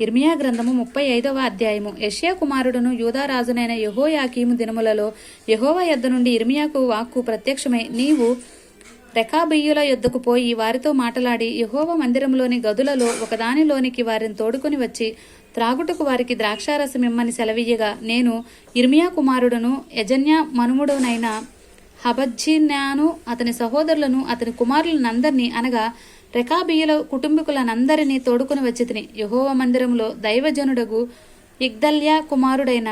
ఇర్మియా గ్రంథము ముప్పై ఐదవ అధ్యాయము. యష్యా కుమారుడును యూదారాజునైన యహోయాకీము దినములలో యహోవ యొద్ద నుండి ఇర్మియాకు వాక్కు ప్రత్యక్షమై నీవు రెకాబియ్యుల యొద్దకు పోయి వారితో మాటలాడి యహోవ మందిరంలోని గదులలో ఒకదానిలోనికి వారిని తోడుకొని వచ్చి త్రాగుటకు వారికి ద్రాక్షారసం ఇమ్మని సెలవీయగా నేను ఇర్మియా కుమారుడును యజన్య మనుముడునైన హబజ్జిన్యాను అతని సహోదరులను అతని కుమారులనందరినీ అనగా రెకాబియుల కుటుంబీకులనందరినీ తోడుకుని వచ్చి యహోవ మందిరంలో దైవజనుడగు ఇగ్దల్యా కుమారుడైన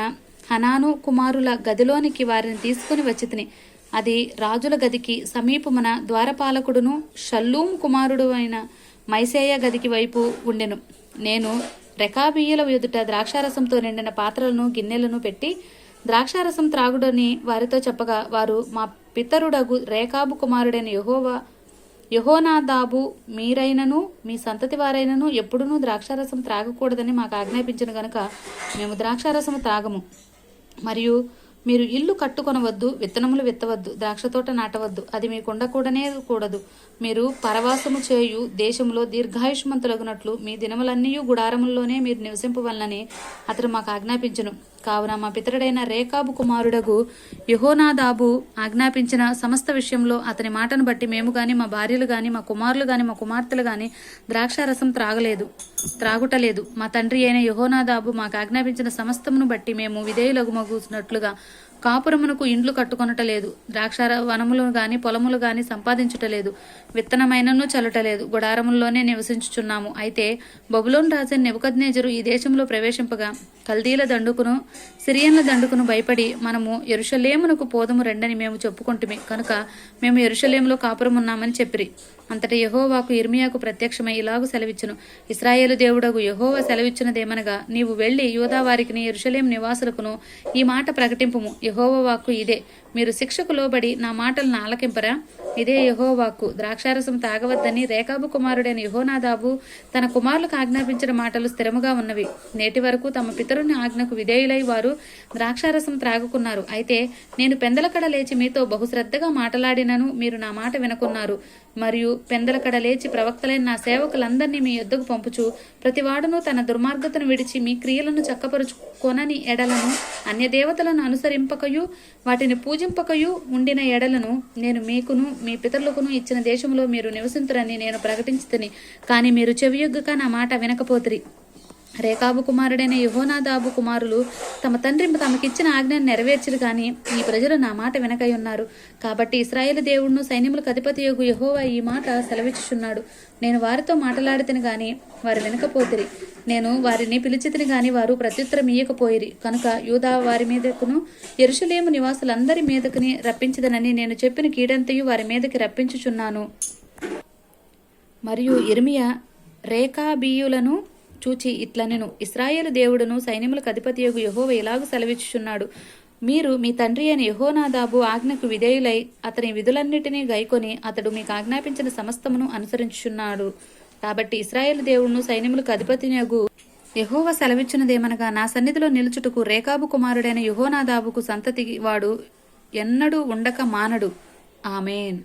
హనాను కుమారుల గదిలోనికి వారిని తీసుకుని వచ్చితిని. అది రాజుల గదికి సమీపమున ద్వారపాలకుడును షల్లూం కుమారుడు అయిన మైసేయ గదికి వైపు ఉండెను. నేను రెకాబియ్యుల ఎదుట ద్రాక్షారసంతో నిండిన పాత్రలను గిన్నెలను పెట్టి ద్రాక్షారసం త్రాగుడని వారితో చెప్పగా వారు మా పితరుడగు రేఖాబు కుమారుడైన యహోవా యహోనాదాబు మీరైనను మీ సంతతి వారైనను ఎప్పుడునూ ద్రాక్షారసం త్రాగకూడదని మాకు ఆజ్ఞాపించిన గనుక మేము ద్రాక్షారసము త్రాగము. మరియు మీరు ఇల్లు కట్టుకొనవద్దు విత్తనములు విత్తవద్దు ద్రాక్ష తోట నాటవద్దు. అది మీకు ఉండకూడనే కూడదు. మీరు పరవాసము చేయు దేశంలో దీర్ఘాయుష్మంతులగునట్లు మీ దినములన్నీ గుడారముల్లోనే మీరు నివసింపవలనని అతడు మాకు ఆజ్ఞాపించను. కావున మా పితరుడైన రేకాబు కుమారుడగు యహోనాదాబు ఆజ్ఞాపించిన సమస్త విషయంలో అతని మాటను బట్టి మేము గాని మా భార్యలు గాని మా కుమారులు గాని మా కుమార్తెలు గాని ద్రాక్షారసం త్రాగలేదు త్రాగుటలేదు. మా తండ్రి అయిన యహోనాదాబు మాకు ఆజ్ఞాపించిన సమస్తమును బట్టి మేము విధేయులగుమగునట్లుగా కాపురమునకు ఇండ్లు కట్టుకొనటలేదు ద్రాక్షార వనములు గాని పొలములు గాని సంపాదించుటలేదు విత్తనమైనను చల్లటలేదు. గుడారముల్లోనే నివసించుచున్నాము. అయితే బబులోన్ రాజు నెబుకద్నేజరు ఈ దేశంలో ప్రవేశింపగా కల్దీల దండుకును సిరియన్ల దండుకును భయపడి మనము ఎరుషలేమునకు పోదము రెండని మేము చెప్పుకుంటుమే. కనుక మేము ఎరుషలేములో కాపురం ఉన్నామని చెప్పిరి. అంతటి యహోవాకు ఇర్మియాకు ప్రత్యక్షమై ఇలాగు సెలవిచ్చును. ఇస్రాయేలు దేవుడగు యహోవా సెలవిచ్చినదేమనగా నీవు వెళ్ళి యూదావారికిని ఎరుషలేం నివాసులకును ఈ మాట ప్రకటింపుము. యహోవా వాక్కు ఇదే మీరు శిక్షకు లోబడి నా మాటలను ఆలకింపరా ఇదే యహోవాక్కు ద్రాక్షారసం తాగవద్దని రేఖాబు కుమారుడైన యహోనాదాబు తన కుమారులకు ఆజ్ఞాపించిన మాటలు స్థిరముగా ఉన్నవి. నేటి వరకు తమ పితరుని ఆజ్ఞకు విధేయులై వారు ద్రాక్షారసం త్రాగుకున్నారు. అయితే నేను పెందలకడ లేచి మీతో బహుశ్రద్ధగా మాటలాడినను మీరు నా మాట వినకున్నారు. మరియు పెందలకడ లేచి ప్రవక్తలైన నా సేవకులందరినీ మీ యొద్దకు పంపుచు ప్రతివాడును తన దుర్మార్గతను విడిచి మీ క్రియలను చక్కపరుచుకొనని ఎడలను అన్య దేవతలను అనుసరింపకయు వాటిని పూజ పూజింపకయు ఉండిన ఎడలను నేను మీకును మీ పితరులకును ఇచ్చిన దేశంలో మీరు నివసింతురని నేను ప్రకటించుతని. కానీ మీరు చెవియొగ్గక నా మాట వినకపోతిరి. రేఖాబు కుమారుడైన యహోనాదాబు కుమారులు తమ తండ్రి తమకిచ్చిన ఆజ్ఞను నెరవేర్చరు కానీ ఈ ప్రజలు నా మాట వెనకై ఉన్నారు. కాబట్టి ఇస్రాయేల్ దేవుడును సైన్యములకు అధిపతి యొగు యహోవా ఈ మాట సెలవిచ్చుచున్నాడు. నేను వారితో మాట్లాడితేను కానీ వారు వినకపోతిరి. నేను వారిని పిలిచితిని గాని వారు ప్రత్యుత్తరం ఇయ్యకపోయిరి కనుక యూదా వారి మీదకును ఎరుషులేము నివాసులందరి మీదకుని రప్పించదనని నేను చెప్పిన కీడంతయు వారి మీదకి రప్పించుచున్నాను. మరియు ఇర్మియా రేఖాబీయులను చూచి ఇట్లనెను. ఇస్రాయేలు దేవుడును సైన్యములకు అధిపతియగు యహోవ ఇలాగు సెలవిచ్చుచున్నాడు. మీరు మీ తండ్రి అయిన యహోనాదాబు ఆజ్ఞకు విధేయులై అతని విధులన్నిటినీ గైకొని అతడు మీకు ఆజ్ఞాపించిన సమస్తమును అనుసరించుచున్నాడు. కాబట్టి ఇస్రాయేల్ దేవుడును సైన్యములకు అధిపతినగు యహోవ సెలవిచ్చినదేమనగా నా సన్నిధిలో నిలుచుటకు రేకాబు కుమారుడైన యుహోనాదాబుకు సంతతి వాడు ఎన్నడూ ఉండక మానడు. ఆమెన్.